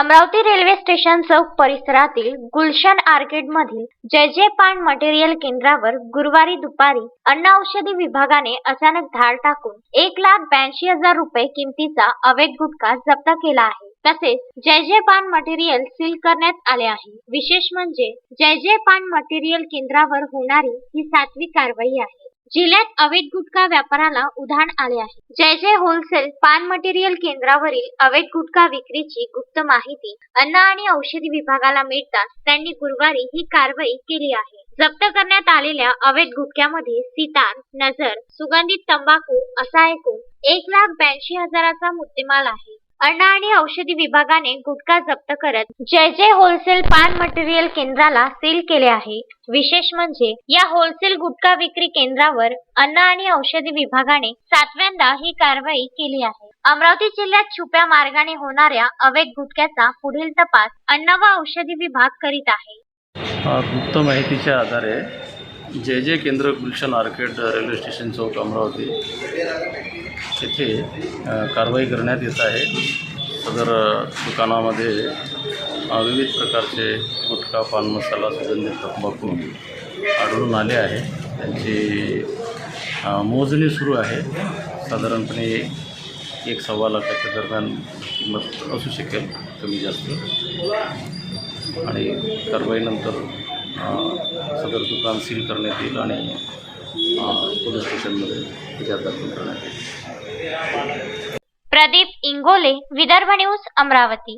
Amravati railway station चौक परिसरातील Gulshan arcade मधील जय जय पान मटेरियल केंद्रावर गुरुवारी दुपारी अन्न औषधी विभागाने अचानक धाड टाकून एक लाख ब्याऐंशी हजार रुपये किमतीचा अवैध गुटखा जप्त केला आहे. तसेच जय जय पान मटेरियल सील करण्यात आले आहे. विशेष म्हणजे जय जय पान मटेरियल केंद्रावर होणारी ही सातवी कारवाई आहे. जिल्ह्यात अवैध गुटखा व्यापाराला उधाण आले आहे. जय जय होलसेल पान मटेरियल केंद्रावरील अवैध गुटखा विक्रीची गुप्त माहिती अन्न आणि औषधी विभागाला मिळताच त्यांनी गुरुवारी ही कारवाई केली आहे. जप्त करण्यात आलेल्या अवैध गुटख्यामध्ये सितार नजर सुगंधित तंबाखू असा एकूण एक लाख ब्याऐंशी हजाराचा मुद्देमाल आहे. अन्न आणि औषधी विभागाने गुटखा जप्त करत जय जय होलसेल पान मटेरियल केंद्राला सील केले आहे. विशेष म्हणजे या होलसेल गुटखा विक्री केंद्रावर अन्न आणि औषधी विभागाने सातव्यांदा ही कारवाई केली आहे. अमरावती जिल्ह्यात छुप्या मार्गाने होणाऱ्या अवैध गुटख्याचा पुढील तपास अन्न व औषधी विभाग करीत आहे. गुप्त माहितीच्या आधारे जे जे केंद्र Gulshan arcade railway station chowk Amravati. येथे कारवाई करण्यात येत आहे. सदर दुकानामध्ये विविध प्रकारचे गुटखा पान मसाला सुगंधित तंबाखू आढळून आले आहे. त्यांची मोजणी सुरू आहे. साधारणपणे एक सव्वा लाखाच्या दरम्यान किंमत असू शकेल कमी जास्त. आणि कारवाईनंतर सदर दुकान सील करण्यात येईल आणि पोलीस स्टेशनमध्ये फिर्याद दाखल करण्यात येईल. प्रदीप इंगोले विदर्भ न्यूज अमरावती.